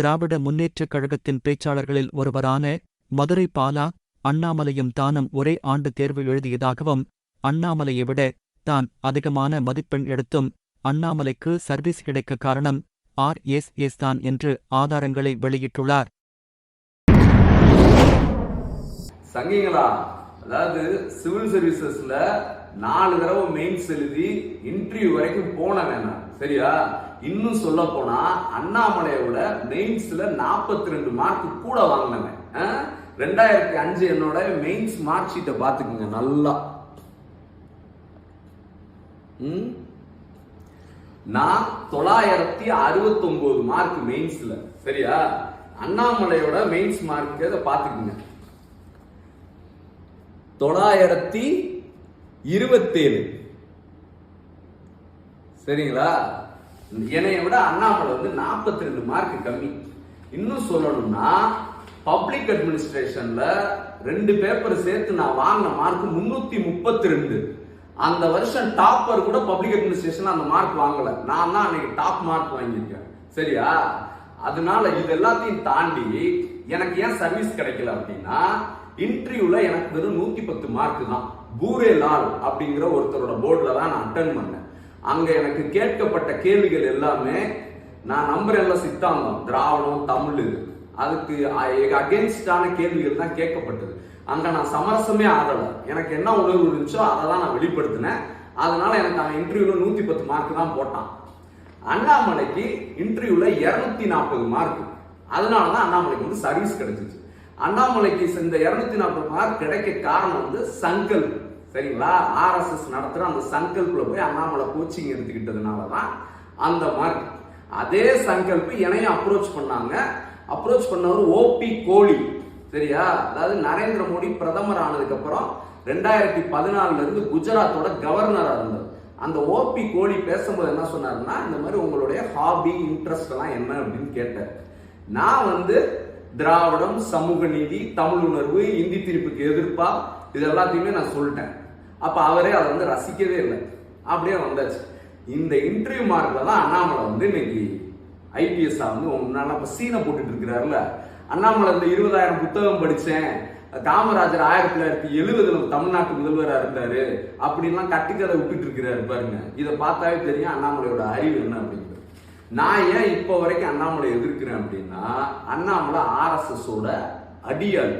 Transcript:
திராவிட முன்னேற்றக் கழகத்தின் பேச்சாளர்களில் ஒருவரான மதுரை பாலா அண்ணாமலையும் தானும் ஒரே ஆண்டு தேர்வு எழுதியதாகவும் அண்ணாமலையை விட தான் அதிகமான மதிப்பெண் எடுத்தும் அண்ணாமலைக்கு சர்வீஸ் கிடைக்க காரணம் ஆர் எஸ் எஸ் தான் என்று ஆதாரங்களை வெளியிட்டுள்ளார். சங்கிங்களா அதாவது சிவில் சர்வீசஸ்ல நாலு தடவை மெயின்ஸ் எழுதி இன்டர்வியூ வரைக்கும் போனவன் நான். சரியா? இன்னும் சொல்ல போனா அண்ணாமலையோட மெயின்ஸ்ல 42 ரெண்டு மார்க் கூட வாங்கினேன் ஆ? ரெண்டாயிரத்தி அஞ்சு என்னோட மெயின்ஸ் மார்க் ஷீட்டை பார்த்துக்குங்க நல்லா. நான் தொள்ளாயிரத்தி அறுபத்தி ஒன்பது மார்க் மெயின்ஸ்ல சரியா? அண்ணாமலையோட மெயின்ஸ் மார்க் அதை பார்த்துக்குங்க. தொள்ளாயிரத்தி இருபத்தேழு. சரிங்களா? என்னைய விட அண்ணாமலை வந்து 42 ரெண்டு மார்க் கம்மி. இன்னும் சொல்லணும்னா பப்ளிக் அட்மினிஸ்ட்ரேஷன்ல ரெண்டு பேப்பர் சேர்த்து நான் வாங்கின மார்க் முன்னூத்தி முப்பத்தி ரெண்டு அந்த வருஷம் டாப்பர் கூட பப்ளிக் அட்மினிஸ்ட்ரேஷன் அந்த மார்க் வாங்கல. நான் தான் அன்னைக்கு டாப் மார்க் வாங்கியிருக்கேன். சரியா? அதனால இது எல்லாத்தையும் தாண்டி எனக்கு ஏன் சர்வீஸ் கிடைக்கல அப்படின்னா இன்டர்வியூல எனக்கு வெறும் நூத்தி பத்து மார்க் தான். பூரே லால் அப்படிங்கிற ஒருத்தரோட போர்டில் தான் நான் அட்டன் பண்ணேன். அங்க எனக்கு கேட்கப்பட்ட கேள்விகள் எல்லாமே நான் நம்புறேன்ல சித்தாந்தம் திராவிடம் தமிழ். அதுக்கு அகேன்ஸ்டான கேள்விகள் தான் கேட்கப்பட்டது. அங்க நான் சமரசமே ஆகல. எனக்கு என்ன உணர்வு இருந்துச்சோ அதை தான் நான் வெளிப்படுத்தினேன். அதனால எனக்கு அவன் இன்டர்வியூல நூத்தி பத்து மார்க் தான் போட்டான். அண்ணாமலைக்கு இன்டர்வியூல இருநூத்தி நாற்பது மார்க் அதனால தான் அண்ணாமலைக்கு வந்து சர்வீஸ் கிடைச்சிச்சு. அண்ணாமலைக்கு இந்த இருநூத்தி நாற்பது மார்க் கிடைக்க காரணம் வந்து சங்கல்ப் சரிங்களா? ஆர்எஸ்எஸ் நடத்துகிற அந்த சங்கல்பில் போய் அண்ணாமலை கோச்சிங் எடுத்துக்கிட்டதுனால தான் அந்த மார்க் அதே சங்கல்பு என்னையும் அப்ரோச் பண்ணாங்க. அப்ரோச் பண்ணவர் ஓபி கோலி. சரியா? அதாவது நரேந்திர மோடி பிரதமர் ஆனதுக்கப்புறம் ரெண்டாயிரத்தி பதினாலுல இருந்து குஜராத்தோட கவர்னராக இருந்தார். அந்த ஓபி கோலி பேசும்போது என்ன சொன்னார்னா இந்த மாதிரி உங்களுடைய ஹாபி இன்ட்ரெஸ்ட் எல்லாம் என்ன? அப்படின்னு கேட்டார். நான் வந்து திராவிடம் சமூக நீதி தமிழ் உணர்வு இந்தி தீர்ப்புக்கு எதிர்ப்பா இது எல்லாத்தையுமே நான் சொல்லிட்டேன். அப்ப அவரே அதை வந்து ரசிக்கவே இல்லை. அப்படியே வந்தாச்சு. இந்த இன்டர்வியூ மார்க்ல தான் அண்ணாமலை வந்து இன்னைக்கு ஐபிஎஸ் வந்து முன்னால இப்ப சீனை போட்டுட்டு இருக்கிறாருல. அண்ணாமலை இந்த இருபதாயிரம் புத்தகம் படிச்சேன். காமராஜர் ஆயிரத்தி தொள்ளாயிரத்தி எழுபதுல தமிழ்நாட்டு முதல்வரா இருந்தாரு. அப்படின்லாம் கட்டுக்கதை விட்டுட்டு இருக்கிறாரு பாருங்க. இதை பார்த்தாவே தெரியும் அண்ணாமலையோட அறிவு என்ன அப்படின்னு. நான் ஏன் இப்போ வரைக்கும் அண்ணாமலை எதிர்க்கிறேன் அப்படின்னா அண்ணாமலை ஆர்எஸ்எஸோட அடியாள்.